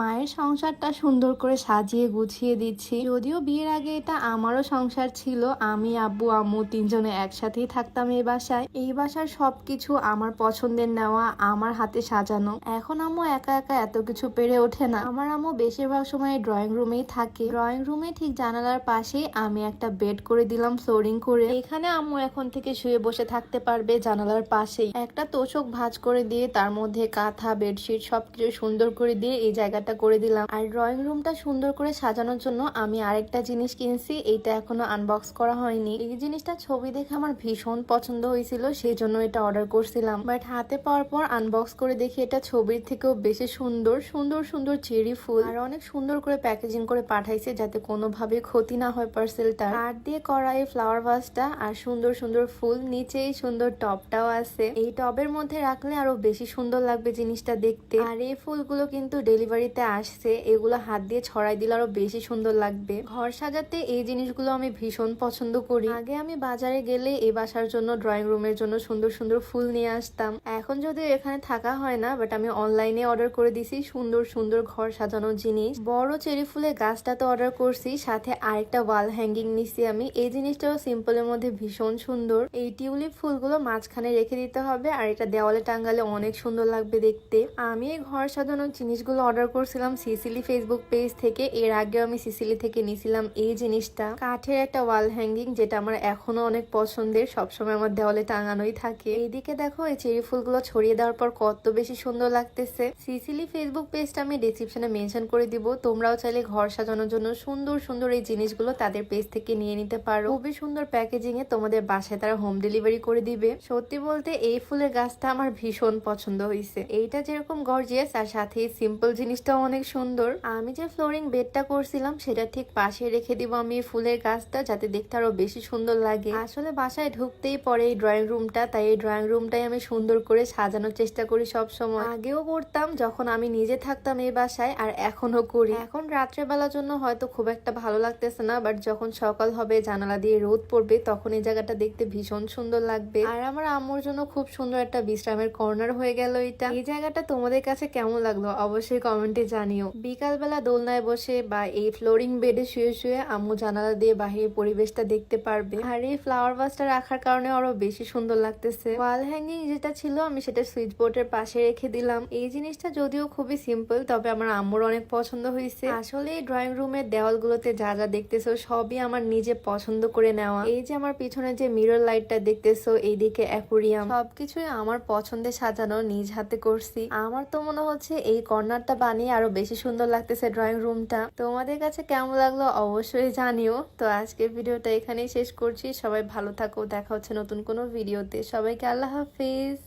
মায়ের সংসারটা সুন্দর করে সাজিয়ে গুছিয়ে দিচ্ছি। যদিও বিয়ের আগে এটা আমারও সংসার ছিল। আমি, আব্বু, আম্মু তিনজনে একসাথেই থাকতাম এই বাসায়। এই বাসার সবকিছু আমার পছন্দের নেওয়া, আমার হাতে সাজানো। এখন আম্মু একা একা এত কিছু পেরে ওঠে না। আমার আম্মু বেশিরভাগ সময় ড্রয়িং রুমেই থাকে। ড্রয়িং রুমে ঠিক জানালার পাশেই আমি একটা বেড করে দিলাম ফ্লোরিং করে। এখানে আম্মু এখন থেকে শুয়ে বসে থাকতে পারবে জানালার পাশেই। একটা তোষক ভাঁজ করে দিয়ে তার মধ্যে কাঁথা, বেডশিট সবকিছু সুন্দর করে দিয়ে এই জায়গাটা করে দিলাম। আর ড্রয়িং রুমটা সুন্দর করে সাজানোর জন্য আমি আরেকটা জিনিস কিনছি এইটা এখনও আনবক্স করা হয়নি। এই জিনিসটা ছবি দেখে আমার ভীষণ পছন্দ হয়েছিল সেই জন্য এটা অর্ডার করছিলাম। বাট হাতে পাওয়ার পর আনবক্স করে দেখি এটা ছবির থেকেও বেশি সুন্দর সুন্দর সুন্দর চেরি ফুল। আর অনেক সুন্দর করে প্যাকেজিং করে পাঠাইছে যাতে কোনোভাবে ক্ষতি না হয় পার্সেলটা আর দিয়ে করা এই ফ্লাওয়ার ভাসটা আর সুন্দর সুন্দর ফুল, নিচেই সুন্দর টপটাও আছে। এই টবের মধ্যে রাখলে আরও বেশি সুন্দর লাগবে জিনিসটা দেখতে। আর এই ফুলগুলো কিন্তু ডেলিভারিতে আসছে, এগুলো হাত দিয়ে ছড়াই দিলে আরও বেশি সুন্দর লাগবে। ঘর সাজাতে এই জিনিসগুলো আমি ভীষণ পছন্দ করি। আগে আমি বাজারে গেলে এই বাসার জন্য ড্রয়িং রুমের জন্য সুন্দর সুন্দর ফুল নিয়ে আসতাম। এখন যদিও এখানে থাকা হয় না বাট আমি অনলাইনে অর্ডার করে দিছি সুন্দর সুন্দর ঘর সাজানোর জিনিস। বড় চেরি ফুলের গাছটা তো অর্ডার করছি, সাথে আরেকটা ওয়াল হ্যাঙ্গিং নিছি আমি। এই জিনিসটাও সিম্পলের মধ্যে ভীষণ সুন্দর। এই টিউলিপ ফুলগুলো মাঝখানে রেখে দিতে হবে, আর এটা দেওয়ালে টাঙ্গালে অনেক সুন্দর লাগবে দেখতে। আমি এই ঘর সাজানোর জিনিসগুলো অর্ডার করছিলাম সিসিলি ফেসবুক পেজ থেকে। এর আগেও আমি সিসিলি থেকে নিছিলাম এই জিনিসটা। কাঠের একটা ওয়াল হ্যাঙ্গিং যেটা আমার এখনও অনেক পছন্দের, সবসময় আমার দেওয়ালে টাঙানোই থাকে। এইদিকে দেখো, এই চেরি ফুলগুলো ছড়িয়ে দেওয়ার পর কত বেশি সুন্দর লাগতেছে। সিসিলি ফেসবুক পেজটা আমি ডিসক্রিপশনে মেনশন করে দিব। তোমরাও চাইলে ঘর সাজানোর জন্য সুন্দর সুন্দর এই জিনিসগুলো তাদের পেজ থেকে নিয়ে নিতে পারো। খুবই সুন্দর প্যাকেজিং এ তোমাদের বাসায় তারা হোম ডেলিভারি করে দিবে। সত্যি বলতে এই ফুলের গাছটা আমার ভীষণ পছন্দ হয়েছে এইটা যেরকম গর্জিয়াস আর সাথে সিম্পল জিনিসটাও অনেক সুন্দর। আমি যে ফ্লোরিং বেডটা করছিলাম, সেটা ঠিক পাশে রেখে দিব আমি ফুলের গাছটা, যাতে দেখতে আরও বেশি সুন্দর লাগে। আসলে বাসায় ঢুকতেই পরে এই ড্রয়িং রুমটা তাই এই ড্রয়িং রুমটাই আমি সুন্দর করে সাজানোর চেষ্টা করি সব সময় আগেও করতাম, যখন আমি নিজে থাকতাম এই বাসায়, আর এখনও করি। এখন রাত্রেবেলার জন্য হয়তো খুব একটা ভালো লাগতেছে না বাট যখন সকাল হবে, জানালা দিয়ে রোদ পড়বে, তখন এই জায়গাটা দেখতে ভীষণ সুন্দর লাগবে। আর আমার আম্মুর জন্য খুব সুন্দর একটা বিশ্রামের কর্নার হয়ে গেল এটা। এই জায়গাটা তোমাদের কাছে কেমন লাগল? অবশ্যই কমেন্টে জানিও। বিকালবেলা দোলনায় বসে বা এই ফ্লোরিং বেডে শুয়ে শুয়ে আম্মু জানালা দিয়ে বাহিরের পরিবেশটা দেখতে পারবে। আর এই ফ্লাওয়ার ভাসটা রাখার কারণে আরও বেশি সুন্দর লাগতেছে। ওয়াল হ্যাঙ্গিং যেটা ছিল আমি সেটা সুইচ বোর্ডের পাশে রেখে দিলাম। এই জিনিসটা যদিও খুবই সিম্পল তবে আমার আম্মুর অনেক পছন্দ হয়েছে। আসলে এই ড্রয়িং রুমের দেওয়ালগুলোতে যা যা দেখতেছো সবই আমার নিজে পছন্দ করে নেওয়া। এই যে আমার পিছনে যে মিরর লাইটটা দেখতেছো, এইদিকে অ্যাকুরিয়াম সবকিছুই আমার পছন্দে সাজানো, নিজ হাতে করছি। আমার তো মনে হচ্ছে এই কর্নারটা বানিয়ে আরও বেশি সুন্দর লাগতেছে ড্রয়িং রুমটা তোমাদের কাছে কেমন লাগল অবশ্যই জানিও। তো আজকের ভিডিওটা এখানেই শেষ করছি। সবাই ভালো থাকো। দেখা হচ্ছে নতুন কোনো ভিডিওতে। সবাইকে আল্লাহ হাফিজ।